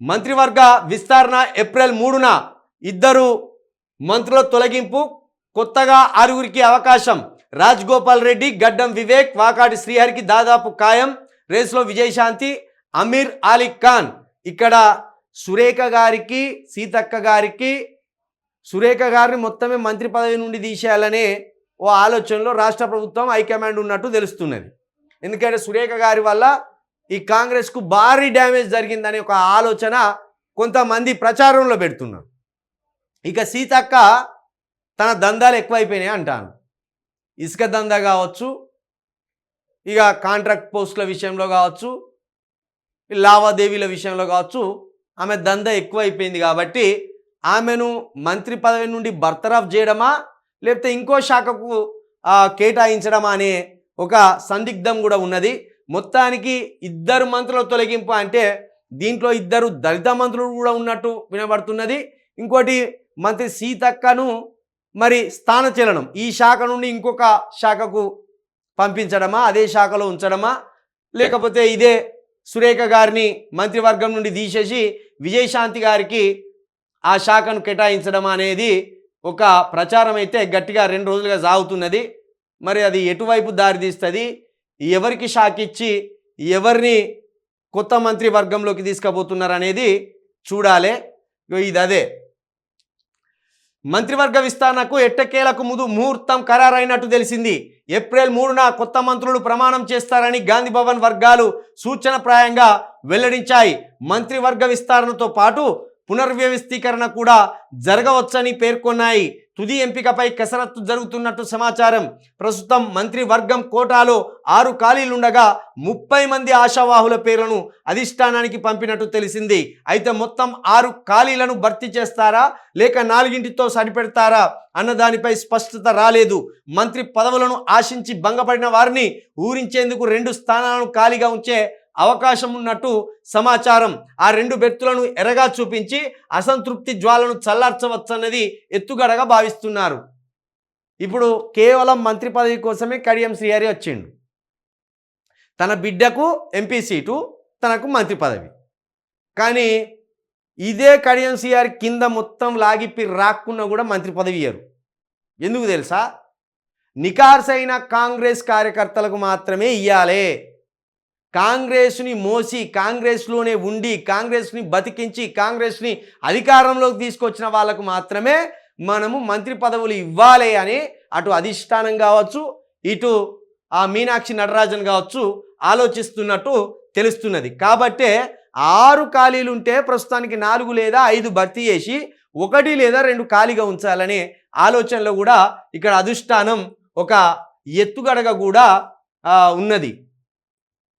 మంత్రివర్గ విస్తరణ ఏప్రిల్ మూడున ఇద్దరు మంత్రుల తొలగింపు కొత్తగా ఆరుగురికి అవకాశం. రాజ్ గోపాల్ రెడ్డి గడ్డం వివేక్ వాకాటి శ్రీహరికి దాదాపు ఖాయం. రేసులో విజయశాంతి అమీర్ అలీ ఖాన్. ఇక్కడ సురేఖ గారికి సీతక్క గారికి సురేఖ గారిని మొత్తమే మంత్రి పదవి నుండి తీసేయాలనే ఓ ఆలోచనలో రాష్ట్ర ప్రభుత్వం హైకమాండ్ ఉన్నట్టు తెలుస్తున్నది. ఎందుకంటే సురేఖ గారి వల్ల ఈ కాంగ్రెస్కు భారీ డ్యామేజ్ జరిగిందనే ఒక ఆలోచన కొంతమంది ప్రచారంలో పెడుతున్నారు. ఇక సీతక్క తన దందాలు ఎక్కువైపోయినాయి అంటాను. ఇసుక దందా కావచ్చు ఇక కాంట్రాక్ట్ పోస్టుల విషయంలో కావచ్చు లావాదేవీల విషయంలో కావచ్చు ఆమె దందా ఎక్కువైపోయింది కాబట్టి ఆమెను మంత్రి పదవి నుండి బర్తరఫ్ చేయడమా లేకపోతే ఇంకో శాఖకు కేటాయించడమా అనే ఒక సందిగ్ధం కూడా ఉన్నది. మొత్తానికి ఇద్దరు మంత్రుల తొలగింపు అంటే దీంట్లో ఇద్దరు దళిత మంత్రులు కూడా ఉన్నట్టు వినబడుతున్నది. ఇంకోటి మంత్రి సీతక్కను మరి స్థానచలనం ఈ శాఖ నుండి ఇంకొక శాఖకు పంపించడమా అదే శాఖలో ఉంచడమా? లేకపోతే ఇదే సురేఖ గారిని మంత్రివర్గం నుండి తీసేసి విజయశాంతి గారికి ఆ శాఖను కేటాయించడం అనేది ఒక ప్రచారం అయితే గట్టిగా రెండు రోజులుగా సాగుతున్నది. మరి అది ఎటువైపు దారితీస్తుంది ఎవరికి షాక్ ఇచ్చి ఎవరిని కొత్త మంత్రి వర్గంలోకి తీసుకుపోతున్నారు అనేది చూడాలి ఇది అదే. మంత్రివర్గ విస్తరణకు ఎట్టకేలకు ముందు ముహూర్తం ఖరారైనట్టు తెలిసింది. ఏప్రిల్ మూడున కొత్త మంత్రులు ప్రమాణం చేస్తారని గాంధీ భవన్ వర్గాలు సూచనప్రాయంగా వెల్లడించాయి. మంత్రివర్గ విస్తరణతో పాటు పునర్వ్యవస్థీకరణ కూడా జరగవచ్చని పేర్కొన్నాయి. తుది ఎంపికపై కసరత్తు జరుగుతున్నట్టు సమాచారం. ప్రస్తుతం మంత్రివర్గం కోటాలో ఆరు ఖాళీలుండగా ముప్పై మంది ఆశావాహుల పేర్లను అధిష్టానానికి పంపినట్టు తెలిసింది. అయితే మొత్తం ఆరు ఖాళీలను భర్తీ చేస్తారా? లేక నాలుగింటితో సరిపెడతారా? అన్న దానిపై స్పష్టత రాలేదు. మంత్రి పదవులను ఆశించి భంగపడిన వారిని ఊరించేందుకు రెండు స్థానాలను ఖాళీగా ఉంచే అవకాశం ఉన్నట్టు సమాచారం. ఆ రెండు బెర్తులను ఎరగా చూపించి అసంతృప్తి జ్వాలను చల్లార్చవచ్చన్నది ఎత్తుగడగా భావిస్తున్నారు. ఇప్పుడు కేవలం మంత్రి పదవి కోసమే కడియం శ్రీహరి వచ్చిండు. తన బిడ్డకు ఎంపీ సీటు తనకు మంత్రి పదవి. కానీ ఇదే కడియం శ్రీహరి కింద మొత్తం లాగిప్పి రాక్కున్నా కూడా మంత్రి పదవి ఇయ్యరు. ఎందుకు తెలుసా? నికార్సైన కాంగ్రెస్ కార్యకర్తలకు మాత్రమే ఇయ్యాలే. కాంగ్రెస్ని మోసి కాంగ్రెస్లోనే ఉండి కాంగ్రెస్ని బతికించి కాంగ్రెస్ని అధికారంలోకి తీసుకొచ్చిన వాళ్ళకు మాత్రమే మనము మంత్రి పదవులు ఇవ్వాలి అని అటు అధిష్టానం కావచ్చు ఇటు ఆ మీనాక్షి నటరాజన్ కావచ్చు ఆలోచిస్తున్నట్టు తెలుస్తున్నది. కాబట్టే ఆరు ఖాళీలు ఉంటే ప్రస్తుతానికి నాలుగు లేదా ఐదు భర్తీ చేసి ఒకటి లేదా రెండు ఖాళీగా ఉంచాలనే ఆలోచనలో కూడా ఇక్కడ అధిష్టానం ఒక ఎత్తుగడగా కూడా ఉన్నది.